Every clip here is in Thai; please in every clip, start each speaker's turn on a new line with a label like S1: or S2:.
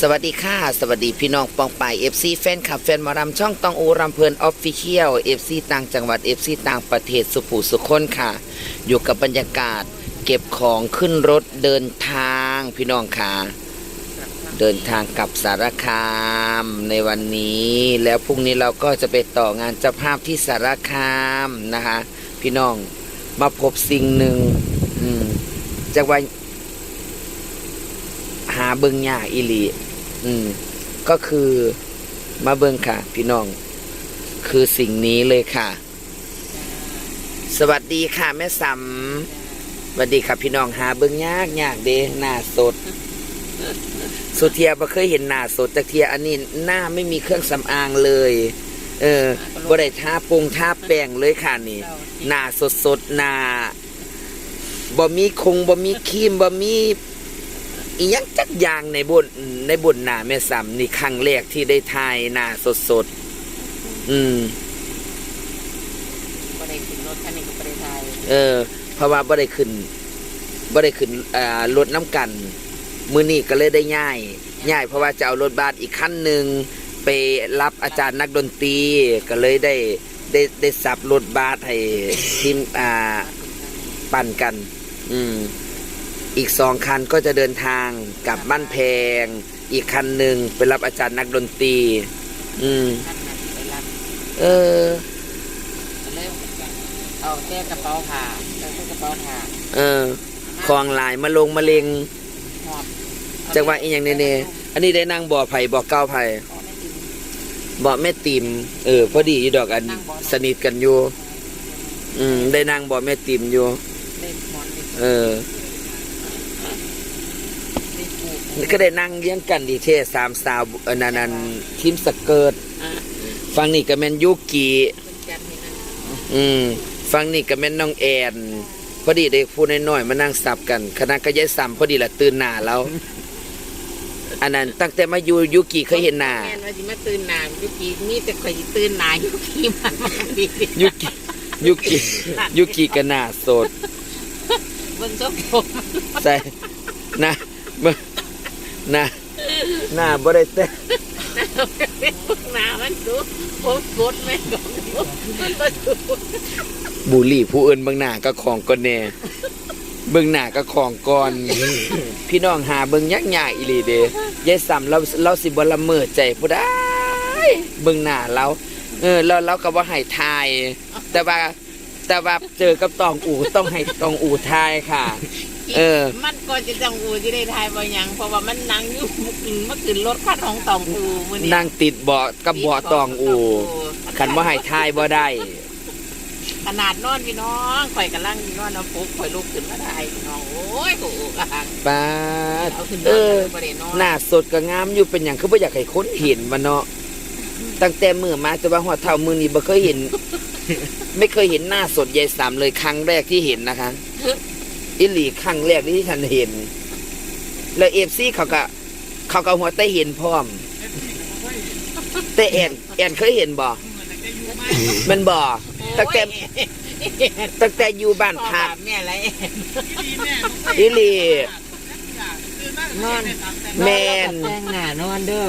S1: สวัสดีค่ะ สวัสดีพี่น้องปองปาย FC แฟนคลับแฟนมารำช่องตองอูรำเพลินออฟฟิเชียล FC ต่างจังหวัด FC ต่างประเทศสุผูสุคนค่ะ อยู่กับบรรยากาศเก็บของขึ้นรถเดินทางพี่น้องค่ะ เดินทางกลับสารคามในวันนี้ แล้วพรุ่งนี้เราก็จะไปต่องานเจ้าภาพที่สารคามนะคะ พี่น้องมาพบสิ่งหนึ่งจากว่าหาเบิงยากอีหลี อืม ก็คือมาเบิงค่ะ พี่น้อง คือสิ่งนี้เลยค่ะ สวัสดีค่ะแม่สำสวัสดีค่ะพี่น้องหาเบิงยากยากเด้หน้าสด สุเทียบ่เคยเห็นหน้าสดจากเทียอันนี้หน้าไม่มีเครื่องสำอางเลย เออบ่ได้ทาปรุงทาแป้งเลยค่ะนี่ หน้าสดสดหน้าบ่มีคงบ่มีครีมบ่มี อีหยังจักอย่างในบนในบนหน้าแม่ซ้ำนี่ครั้งแรกที่ได้ทายหน้าสดสดๆอืม
S2: บ่ได้ขึ้นรถคันนี้ก็บ่ได้ถ่าย
S1: เออ เพราะว่าบ่ได้ขึ้นบ่ได้ขึ้นอ่ารถน้ำกันมื้อนี้ก็เลยได้ย้ายย้าย เพราะว่าจะเอารถบัสอีกคันหนึ่งไปรับอาจารย์นักดนตรีก็เลยได้ได้ได้สับรถบัสให้ทีมอ่าปั่นกัน อืม อีกสองคันก็จะเดินทางกลับบ้านแพง อีกคันหนึ่งไปรับอาจารย์นักดนตรี อืม
S2: คันนั้นไปรับ
S1: เออ
S2: ก็เอาแค่กระเป๋าผ้าเอาแค่กระเป๋าผ้า
S1: เออคลองหลายมาลงมาเลง
S2: หอบ
S1: จังหวะอีหยังเน่ๆอันนี้ได้นั่งบ่อไผ่บ่อเก้าไผ่
S2: เอาไม่ถึง
S1: บ่อแม่ติมเออ พอดีอยู่ดอกอันสนิทกันอยู่ อืม ได้นั่งบ่อแม่ติมอยู่
S2: เล่นหมอนเล่น
S1: เออ
S2: เล่นปู
S1: แล้ว ก็ได้นั่งเลี้ยงกันดีเทสามสาวเอันนั้นอันทีมสเกิร์ต
S2: อะ
S1: ฟังนี่ก็แม่นยุกิ
S2: เพิ่นจัดให้นั่น
S1: อืมฟังนี่ก็แม่นน้องแอนพอดีได้พูดน้อยๆมานั่งสับกัน คณะก็ยายซ้ำพอดีละตื่นหน้าแล้วอันนั้นตั้งแต่มาอยู่ยุกิเคยเห็นหน้า
S2: แม่นว่าสิมาตื่นหน้ายุกีมีแต่ข่อยสิตื่นหน้ายุกีมาดี
S1: ยุกิยุกิยุกิก็หน้าสด
S2: เบิ่งทรงผม
S1: ใส่หน้าเบิ่ง หน้าหน้าบ่ได้แต่ง
S2: หน้ามันดูโคตรโคตรแม่งก็มันบ่ดู
S1: บุหรี่ผู้อื่นเบิ่งหน้าก็ของก่อนแน่เบิ่งหน้าก็ของก่อน พี่น้องหาเบิ่งยักยากอีหลีเด้ยายซ้ำเราเราสิบ่ละเมิดใจผู้ใดเบิ่งหน้าเราเออแล้วเราก็บ่ให้ทาย แต่ว่าแต่ว่าเจอกับตองอูต้องให้ตองอูทายค่ะ เออ
S2: มันก็จะต้องอูที่ได้ทายบ่หยังเพราะว่ามันนั่งอยู่เมื่อคืนเมื่อคืนรถคันของตองอูมื้อนี้
S1: นั่งติดเบาะกับเบาะตองอูคันบ่ให้ทายบ่ได้
S2: ขนาดนอนพี่น้องข่อยกำลังนอนเอาปุ๊บข่อยลุกขึ้นมาได้พี่น้องโอ้ยโอ้อ่าง
S1: ป้าด
S2: เอาขึ้นน
S1: เอ
S2: อน
S1: อ
S2: เลยบ่ได้นอน
S1: หน้าสดก็งามอยู่เป็นอย่างคือบ่อยากให้คนเห็นมันเนาะตั้งแต่มือมาแต่ว่าหัวเท่ามือนี้บ่เคยเห็น ไม่เคยเห็นหน้าสดยายสามเลยครั้งแรกที่เห็นนะคะ อิหลีครั้งแรกที่ฉันเห็น แล้วเอฟซีเขาก็ เขาก็หัวใต้เห็นพร้อม แต่แอนแอนเคยเห็นบ่มันบ่ตั้งแต่
S2: โอ้ย
S1: ตั้งแต่อยู่บ้าน
S2: พ่อ
S1: พัก
S2: บาปแม่อะไร
S1: อิหลี
S2: นอน
S1: แม่น
S2: แต่งหน้านอนเด้อ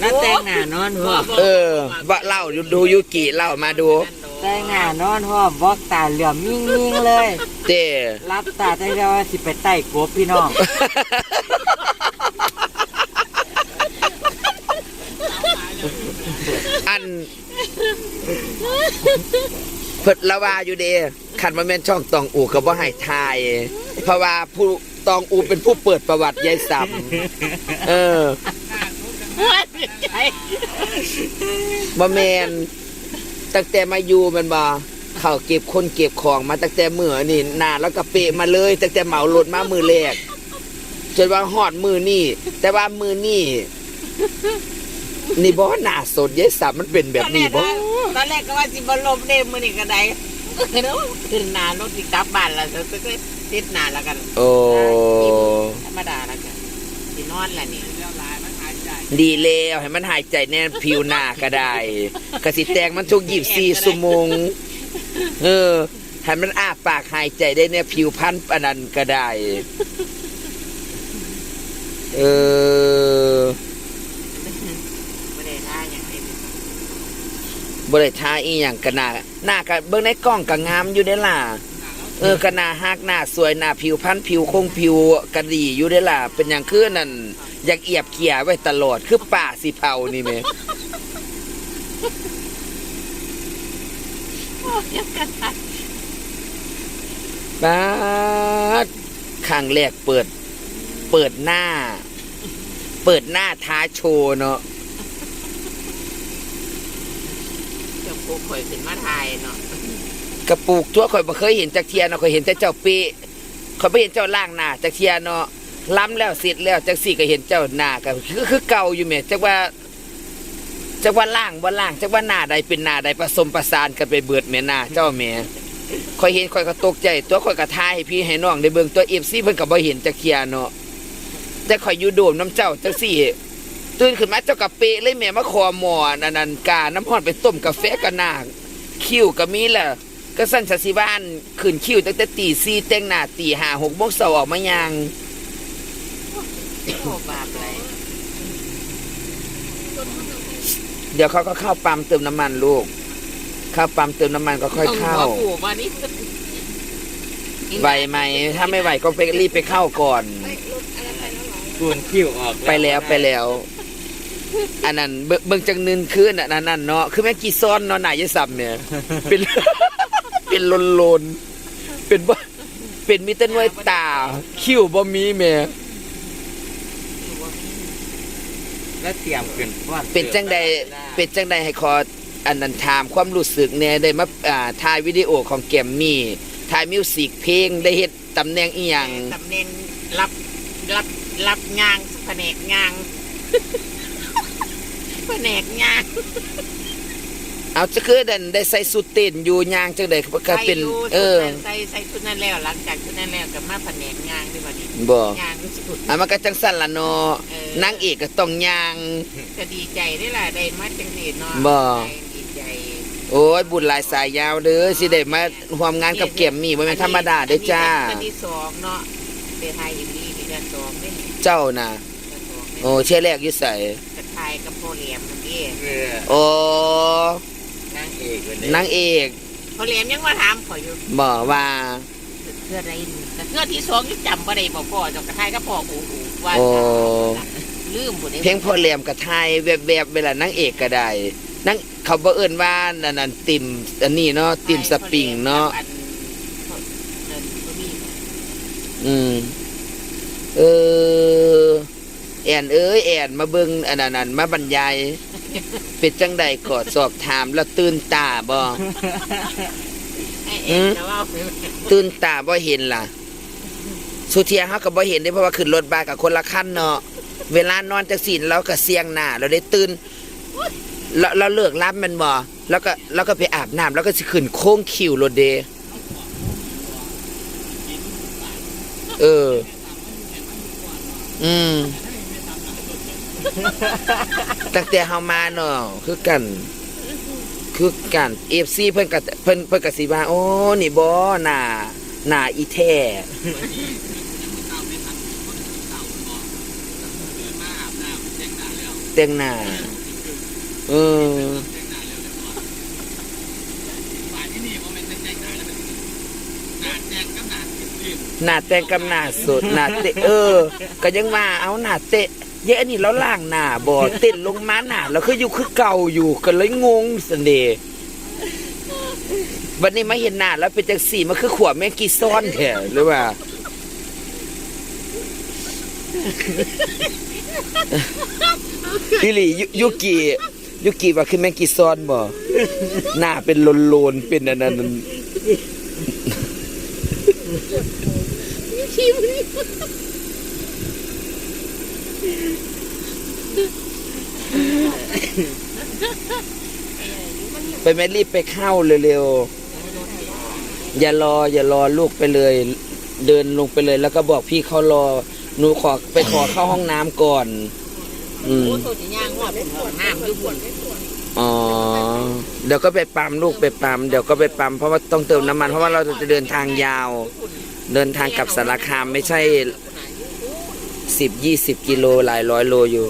S2: แล้วแต่งหน้านอนพ่อ
S1: เออว่าเล่าดูยุกิเล่ามาดู
S2: แต่งหน้านอนพ่อบอกตาเหลือมมิ่งๆเลย
S1: เต้
S2: รับตาได้แล้วว่าสิไปไต่กบพี่น้อง
S1: อันเพิดละว่าอยู่เด้ขันมาแม่นช่องตองอูก็บ่ให้ทาย เพราะว่าผู้ตองอูเป็นผู้เปิดประวัติยายสับเออบ่แมน ตั้งแต่มาอยู่แมันบ่เขาเก็บคนเก็บของมาตั้งแต่เมื่อนี่นานแล้วก็เปะมาเลยตั้งแต่เหมารถมามือแรกจนว่าฮอดมือนี่ แต่ว่ามือนี่นี่บ่หน้าสดยายสับมันเป็นแบบนี้บ่
S2: ตอนแรกก็ว่าสิบลมเด้มื้อนี้ก็ได้เนาะขึ้นหน้ารถสิกลับบ้านแล้วจะก็ติดหน้าแล้วกัน
S1: โอ้
S2: อนล่ะนี่
S1: ดีแล้วให้มันหายใจแน่นผิวหน้าก็ได้กระสิแตงมันทุกหยิบสี่สุมงเออให้มันอ้าปากหายใจได้เนี่ยผิวพันธุ์อันนั้นก็ได้ เออบ่ได้ทาอีอย่างกันหน้าหน้าก็เบิ่งในกล้องก็งามอยู่ได้ล่ะ เออก็หน้าฮักหน้าสวยหน้าผิวพรรณผิวคงผิวก็ดีอยู่เด้ล่ะ เป็นหยังคือนั่นอยากเอียบเกียไว้ตลอดคือป่าสิเผานี่แหมบ้าดครั้งแรกเปิด เปิดหน้า เปิดหน้าท้าโชว์เนาะ
S2: เจ้าปูข่อยขึ้นมาทายเนาะ
S1: กระปุกทั่วข่อยบ่เคยเห็นจักเทียเนาะข่อยเห็นแต่เจ้าเปะข่อยบ่เห็นเจ้าล่างหน้าจักเทียเนาะล้ำแล้วเสร็จแล้วจักสี่ก็เห็นเจ้าหน้าก็คือคือเก่าอยู่แม่จักว่าจักว่าล่างบ่ล่างจักว่าหน้าใดเป็นหน้าใดผสมประสานกันไปเบิดแม่หน้าเจ้าแม่ข่อยเห็นข่อยก็ตกใจ ตัวข่อยก็ทายให้พี่ให้น้องได้เบิ่งตัว FC เพิ่นก็บ่เห็นจักเทียเนาะแต่ข่อยอยู่โดมน้ำเจ้าจักสี่ตื่นขึ้นมาเจ้ากะเปะเลยแม่มาคอหมอนันนันกาน้ำพอนไปต้มกาแฟกันนาคิวก็มีแหละ ก็สั้นชาสิบ้านขึ้นคิวตั้งแต่ตีสี่แต่งหน้าตีห้าหกโมงเสาออกมายัง
S2: โอ้บาปเลย
S1: เดี๋ยวเขาก็เข้าปั๊มเติมน้ำมันลูก เข้าปั๊มเติมน้ำมันก็ค่อยเข้า
S2: ต้องหัวปูมานี่
S1: ไหวไหม ถ้าไม่ไหวก็ไปรีบไปเข้าก่อน
S3: กูนคิ้วออก
S1: ไปแล้วไปแล้ว อันนั้นเบิ่งเบิ่งจังนึนคืนอันนั้นนั่นเนาะคือแม่กี่ซ้อนเนาะหนายยสับเนี่ยเป็น เป็นลนลนๆเป็นบ่เป็นมิตรนวยตา คิ้วบ่มีแม่
S3: แล้วเตรียมขึ้นฟ้อน
S1: เป็นจังใดเป็นจังใดให้ขออันนั้นถามความรู้สึกเนี่ยได้มาอ่าถ่ายวิดีโอของแกมมี่ถ่ายมิวสิกเพลงได้เฮ็ดตำแหน่งอีหยัง
S2: ตำแหน่งรับรับรับงางแผนกงางแผนกงาง
S1: เอาจะคือดันได้ใส่สุดเต้นอยู่ยางจังใดก็เป็น
S2: ใส่ยู่
S1: เออ
S2: ใส่ใส่ชุดนั้นแล้ว หลังจากชุดนั้นแล้วก็มาแผนกงางด้วยวันนี้
S1: บ่
S2: งางสุด
S1: อะมันก็จังสั่นล่ะเนาะ
S2: เออ
S1: นางเอกก็ต้องยาง
S2: ก็ดีใจได้ล่ะได้มาจังสีเนาะ
S1: บ่
S2: ดีใจ
S1: โอ้ยบุญหลายสายยาวเด้อสิได้มาร่วมงานกับเกมมี่บ่แม่นธรรมดาเด้อจ้า
S2: อันที่สองเนาะเดทายอย่างนี้ที่เดือนสองเนี่ย
S1: เจ้าน่ะ
S2: เดือนสอง
S1: โอ้เชื่อแรกอยู่ใส่
S2: กระทายกับโพเหลียมเมื่อกี้
S3: เออ
S1: โอ้
S3: นางเอกวันนี้
S1: นางเอก
S2: โพเหลียมยังมาถามขอยอยู่
S1: บอกว่า
S2: เพื่ออะไรนี่แต่เพื่อที่สองยังจำบ่ได้บอกพ่อเจกระทายกับพ่อโอ้โหว่า
S1: โอ้
S2: ลืมบ่ได้
S1: เพลงพ่อแหลมกับไทยแวบๆเวลานางเอกก็ได้นางเขาบ่เอิ้นว่านั่นนั่นติ่มอันนี้เนาะติ่มสปริงเนาะ
S2: อันเดินบ่มี
S1: อืมเออแอนเอ้ยแอนมาเบิ่งอันนั้นนั่นมาบรรยาย เป็นจังใดกอดสอบถามแล้วตื่นตาบ่
S2: ไอ้
S1: อื
S2: เอ็
S1: ม
S2: แต่ว่า
S1: ตื่นตาบ่เห็นล่ะ สุเทียเฮาก็บ่เห็นได้เพราะว่าขึ้นรถบัสกับคนละคันเนาะเวลานอนจักสินเราก็เสียงหน้าเราได้ตื่นเราเราเลิกรับแมันบ่แล้วก็แล้วก็ไปอาบน้ำแล้วก็สิขึ้นโค้งคิวรถเดเออ อืม ตั้งแต่เฮามาเนาะคือกัน คือกันเอฟซีเพิ่นก็เพิ่นเพิ่นก็สิว่าโอ้นี่บ่หนาหนาอีแท้แต่งหน้าเออหน้าแต่งกับหน้าสดหน้าเตะเออ ก็ยังว่าเอาหน้าเตะ เยอะนนี้แล้วล่างหน้าบ่เต้นลงมาหน้าแล้วคืออยู่คือเก่าอยู่ก็เลยงงสันเดย์วันนี้มาเห็นหน้าแล้วเป็นจังสี่มันคือขวบแม่งกีซ้อนแท้หรือว่าพี่หลียุยุกิยุกิว่าคือแมงกีซอนบ่หน้าเป็นโลนๆเป็นอันนั้น ไปแม่รีบไปเข้าเร็วๆ อย่ารอ อย่ารอลูกไปเลย เดินลงไปเลย แล้วก็บอกพี่เขารอ หนูขอไปขอเข้าห้องน้ำก่อน อืม
S2: โอ้โหจะย่างว่าผมของน้ำอยู่บน
S1: อ๋อ เดี๋ยวก็ไปปั๊มลูกไปปั๊มเดี๋ยวก็ไปปั๊มเพราะว่าต้องเติมน้ำมันเพราะว่าเราจะเดินทางยาว เดินทางกลับสารคามไม่ใช่ สิบยี่สิบกิโลหลายร้อยโลอยู่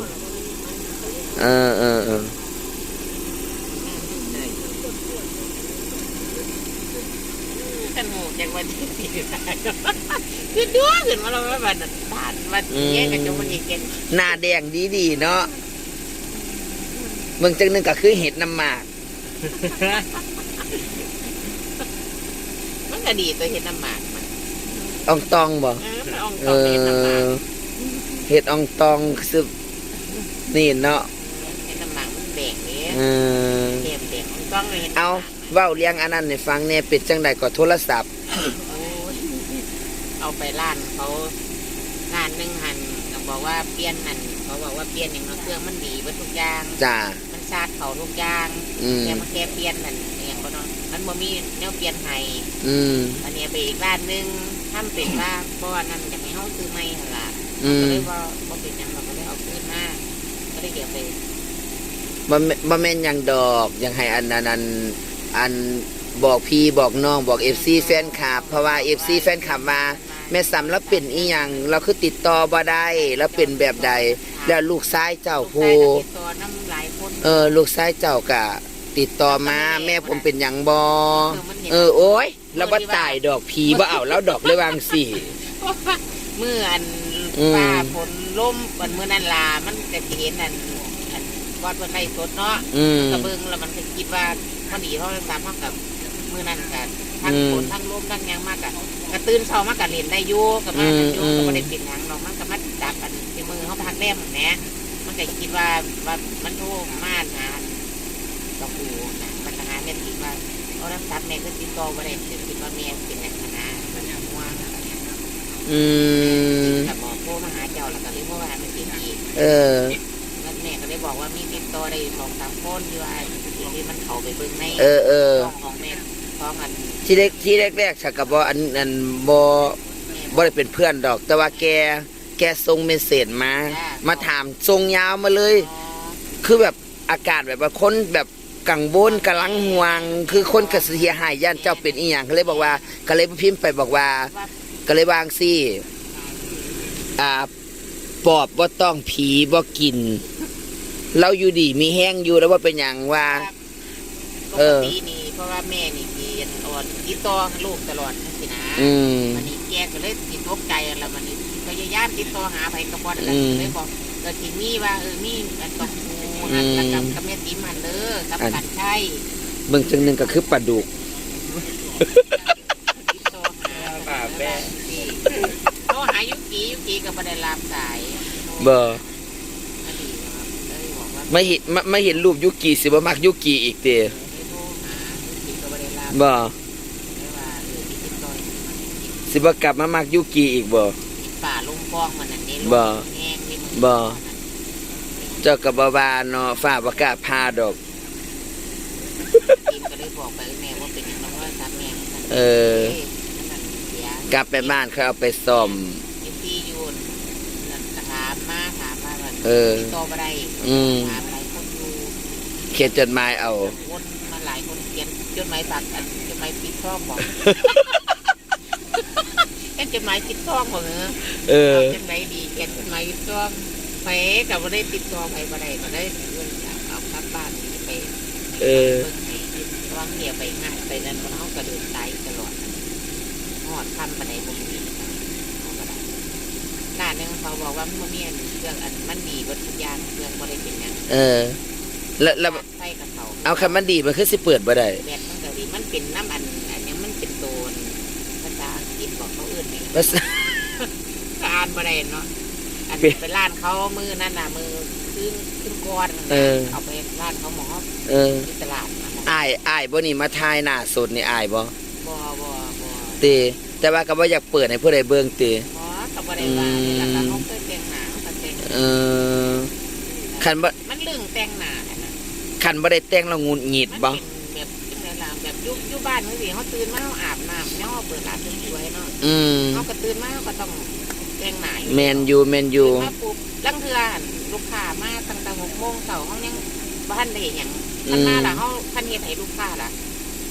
S1: เออเออเออ
S2: กันหมูอางวันที่คือด้วยเห็นว่าเราไม่บันบ้าดวันเย็นกันจนวันเย็น
S1: หน้าแดงดีดีเนาะเมืองจังหนึ่งก็คือเห็ดน้ำหมาก
S2: มันก็ดีตัวเห็ดน้ำหมาก
S1: อองตองบ
S2: อก
S1: เอ
S2: อ เห็ด
S1: อองตองคือนี่เนาะ
S2: เห็ดน้ำหมากมันแดงนี่
S1: เออ
S2: เกมแดงอองตองเลยเห็ดน้ำหม
S1: เอา
S2: ก
S1: เว้าเลี้ยงอันนั้นให้ฟังเนี่ยเป็นจังใดก็โทรศัพท์
S2: โอ้ยเอาไปร้านเขางานหนึ่งหันเขาบอกว่าเปลี่ยนหันเขาบอกว่าเปลี่ยนอย่างเนาะเครื่องมันดีเบิดทุกอย่าง
S1: จ้า
S2: มันชาร์จเขาทุกอย่าง
S1: อืม
S2: แค่มาแค่เปลี่ยนนั่นอหย่างก็เนาะมันบ่มีแนวเปลี่ยนให้
S1: อืม
S2: อันนี้ไปอีกร้านหนึงทำเป็นว่าเพราะว่านั่นอยากให้เฮาซื้อใหม่หั่นล่ะ
S1: อื
S2: ก็
S1: ม
S2: เลยว่าบ่เป็นหยังเราก็เลยเอาคืนมาก็เลยเดี๋ยวไป
S1: บ่แม่บ่แม่นหยังดอกยังให้อันนั้นอันอันบอกพี่บอกน้องบอก FC แฟนคลับเพราะว่า FC แฟนคลับมาแม่ซ้ำแล้วเป็นอีหยังเราคือติดต่อบ่ได้แล้วเป็นแบบใด แล้วลูกชายเจ้า
S2: ลูก
S1: ผู้
S2: ชายก็ติดต่อน้ำหลายคน
S1: เออลูกชายเจ้าก็ติดต่อมาแม่ผมเป็นหยังบ่เออโอ้ยแล้วบ่ตายดอกผีบ่เอาแล้วดอกเลยวางสิ
S2: เมื่ออัน
S1: อืม
S2: ฟ้าฝนล่มวันเมื่อนั้นลามันจะสิเห็นอันอันวัดเพิ่นไล่สดเนาะ
S1: อืม
S2: กระเบิงแล้วมันก็คิดว่าพอดีเพราะตามเท่ากับมือนั่นกันทั้ง
S1: อืม
S2: ฝนทั้งลมทั้งหยังมากอะกระตื่นเช้ามากกะเล่นได้อยู่กับมากันอยู่
S1: อืม
S2: ก็ไม่ได้ปิดหยังหรอกมันก็มาจับกันที่มือเขาพักแรมแหนะมันก็คิดว่าว่ามันโทรมาหาตะปูนะมันก็หาแม่ติว่าเอาน้ำซับแม่ก็ติดต่อบ่ได้เดี๋ยวคิดว่าแม่เป็นนักนะมันห่วงอะไรอย่างเงี้ย
S1: อืม
S2: แต่บอกโทรมาหาเจ้าแล้วก็เลยโทรมาหาแม่ติอีก
S1: เออ
S2: แล้วแม่ก็เลยบอกว่ามีติดต่อได้สองสามคนอยู่ไอ้ที่มันเขาไปเบิ่งใน
S1: เออเออ
S2: ของของแม่ของอัน
S1: ที่แรกที่แรกๆฉันก็บ่อันอันบ่
S2: แม่
S1: บ่ได้เป็นเพื่อนดอก แต่ว่าแกแกส่งเมสเซจมา มาถามส่งยาวมาเลย
S2: อ๋อ
S1: คือแบบอากาศแบบว่าคนแบบกังวลกำลังห่วง คือคนกระเสียหายย่านเจ้าเป็นอีหยังก็เลยบอกว่าก็เลยพิมพ์ไปบอกว่า
S2: ว่า
S1: ก็เลยวางสิ อ่าปอบบ่ต้องผีบ่กิน เราอยู่ดีมีแห้งอยู่แล้วว่าเป็นหยังว่า
S2: ป
S1: เอกอ
S2: ตินี่เพราะว่าแม่นี่ที่อ่อนติดต่อลูกตลอดจังซี่นะ
S1: อืม
S2: มันนี่แกก็เลยติดตกใจแล้วมันนี่พยายามติดต่อหาไผกระบอนแล้ว
S1: อืม
S2: เลยบอกก็สิมีว่าเออมีอันต้องคูนั่น
S1: อืม
S2: แล้วกับกับแม่ติมมันเด้อกับ
S1: อัน
S2: กันใช่
S1: เบิ่งจังหนึงก็คือปลาดุก
S2: ติดต่อหา
S3: ป่าแป้
S2: ที่ โทรหายุกียุกีก็บ่ได้รับสาย
S1: บ่
S2: อันนี้นะครับเลยบอกว่า
S1: ไม่เห็นไม่ไม่เห็นรูปยุกิสิบ่มักยุกิอีกเต
S2: ได้โทรหายุกีก็บ่ได้รับ
S1: บ่
S2: ไม่ว่าเออที่ติดต่อ
S1: สิบ่กลับมามักยุกิอีกบ่
S2: ติดป่าลงคลองมันนั่นนี่ลง
S1: บ่
S2: แห้งนี่มือ
S1: บ่เจ้าก็บ่ว่าเนาะฟ้าบ่กล้าพาดอก
S2: ทีมก็เลยบอกไปแม่ว่าเป็นอ
S1: กลับไปบ้านเขาเอาไปซ่อม
S2: ไอ้พี่ยูนนั่นก็ถามมาถามมาว่า
S1: เออ
S2: ติดต่อบ่ได้
S1: อืม
S2: ถามหลายคนอยู่
S1: เขียนจดหมายเอา
S2: วนมาหลายคนเขียนจดหมายฝากอันจดหมายปิดท่องบอกเขียนจดหมายปิดท่องบอกเออ
S1: เออ
S2: เอาจังไดดีเขียนจดหมายปิดท่องไปกับบ่ได้ติดต่อไปบ่ได้ก็ได้เงินเอากลับบ้านไป
S1: เออ
S2: เบิ่งให้วางเหียไปง่ายไปนั่นมันเขากระเดินตาย ตลอดหอดคำปานใดบ่มีเขาก็ได้ร้านหนึงเขาบอกว่ามันมีอันเครื่องอันมันดีเบดทุกอย่างเครื่องบ่ได้เป็นหยัง
S1: เออ แล้วแล้ว
S2: ไฟกับเขา
S1: เอาคำมันดีมันคือสิเปิดบ่ได้
S2: แบตมันก็ดีมันเป็นน้ำอันอันนี้มันเป็นโตนภาษาอังกฤษบอกเขาเอื่นนี่
S1: ภาษา
S2: ก็อ่านบ่ได้เนาะอัน
S1: เป็น
S2: ไปร้านเขามือนั่นน่ะมือขึ้นขึ้นก้อนนั่น
S1: เอ
S2: น่ะ
S1: อ
S2: เอาไปร้านเขาหมอ
S1: เออ
S2: ที่ตลาดน่ะหมอ
S1: อายอายบ่นี่มาทายหน้าสดนี่อายบ่
S2: บ่บ่บ่
S1: เต แต่ว่าก็บ่อยากเปิดให้ผู้ใดเบิ่งเต
S2: หมอกับ่ได้ว่านี่แหละค่ะเขาเคยแต่งหน้าเขาก็แต่ง
S1: เออคันบ่
S2: มันเรื่องแต่งหน้าน่ะนะ
S1: คันบ่ได้แต่งแล้วหงุดหงิด
S2: มัน
S1: บ่
S2: เป็นแบบจังไดล่ะแบบอยู่อยู่บ้านจังซี่เขาตื่นมาเขาอาบน้ำเนี่ยเขาเปิดร้านสวยๆเนาะ
S1: อืม
S2: เขาก็ตื่นมาเขาก็ต้องแต่งหน้าอยู่
S1: แมนยูแมนยู
S2: ตื่นมาปุ๊บลังเทือหั่นลูกค้ามาตั้งแต่หกโมงเช้าเขายังบ้านได้หยังคันมาล่ะเขาคันเฮ็ดให้ลูกค้าล่ะ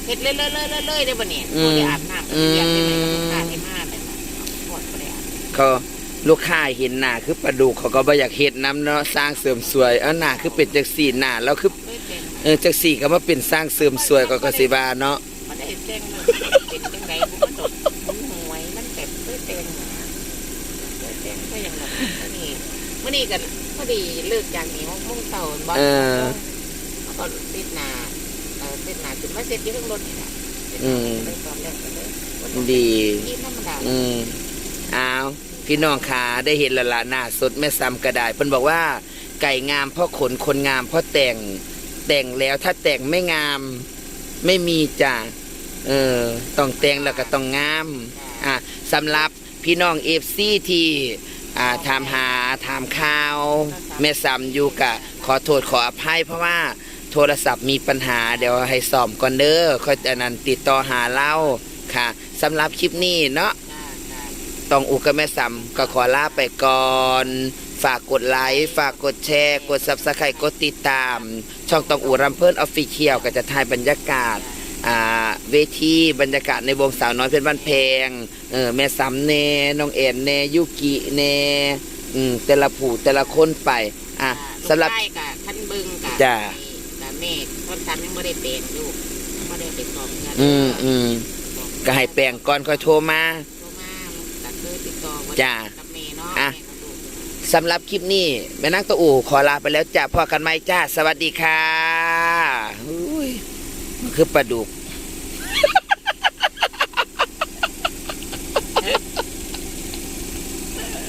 S2: เฮ็ดเลื่อยๆเลื่อยๆได้บ่เนี่ยบ่ได้อาบน้ำอืมขาดให้มาแบบนั้นปวดบ่ได้อาบ
S1: เขาลูกค้าเห็นหน้าคือปลาดุกเขาก็บ่อยากเห็ดน้ำเนาะสร้างเสริมสวยเอาหน้าคือเป็นจากสีหน้าแล้วคือ
S2: เอ
S1: อจากสีก็มาเป็นสร้างเสริมสวยก็ก็สิว่าเนาะ
S2: มันได้แจ้งมันเป็นจังไดบ่มันกันหวยมันแบบเคยเป็นนะเคยเป็ยแบบนี้มื้นี้กันพอดีเลิกจากนี้6:00นบ่
S1: เออ
S2: ก็ปิดหน้า เออติดหนาจุดมาเสร็จที่เครื่องรถนี่แหละ
S1: อืม
S2: ไปตอนแรกก็เลย
S1: ดี
S2: ที่ธรรมดา
S1: อืมอ้าวพี่น้องขาได้เห็นและละหน้าสดแม่ซ้ำกระดาษเพิ่นบอกว่า ไก่งามเพราะขนคนงามเพราะแต่งแต่งแล้วถ้าแต่งไม่งาม ไม่มีจ้ะเออต้องแต่งแล้วก็ต้องงาม อะสำหรับพี่น้องเอฟซีที่อ่าถามหาถามข่าวแม่ซ้ำอยู่กะขอโทษขออภัยเพราะว่า โทรศัพท์มีปัญหาเดี๋ยวให้ซ่อมก่อนเด้อค่อยอันนั้นติดต่อหาเราค่ะสำหรับคลิปนี้เนาะ
S2: จ้าจ้า
S1: ต้องอุกกับแม่ซ้ำก็ขอลาไปก่อน ฝากกดไลค์ฝากกดแชร์ กดซับสไครต์กดติดตาม ช่องต้องอูรำเพิ่นออฟฟิเชียลก็จะถ่ายบรรยากาศอ่าเวทีบรรยากาศในวงสาวน้อยเพชรบ้านแพงเออแม่ซ้ำเน่น้องเอ็นเน่ยุกิเน่อืมแต่ละผู้แต่ละคนไป อะสำหรับ
S2: ลูกชายกับท่านบึงกับ
S1: จ้า
S2: กับเมฆต้นซ้ำยังไม่ได้เป็นลูกยังไม่ได้เป็นสอบเงิน
S1: อืมอืมก็ให้แปลงก่อนค่อยโทรมา
S2: โทรมาก็คือติดต่อไว้
S1: จ้า
S2: กับเมย์เนาะ
S1: อะ
S2: แม่กับลูก
S1: สำหรับคลิปนี้แม่นักตัวอู่ขอลาไปแล้วจ้าพอกันไหมจ้า สวัสดีค่ะอุ้ยมันคือปลาดุก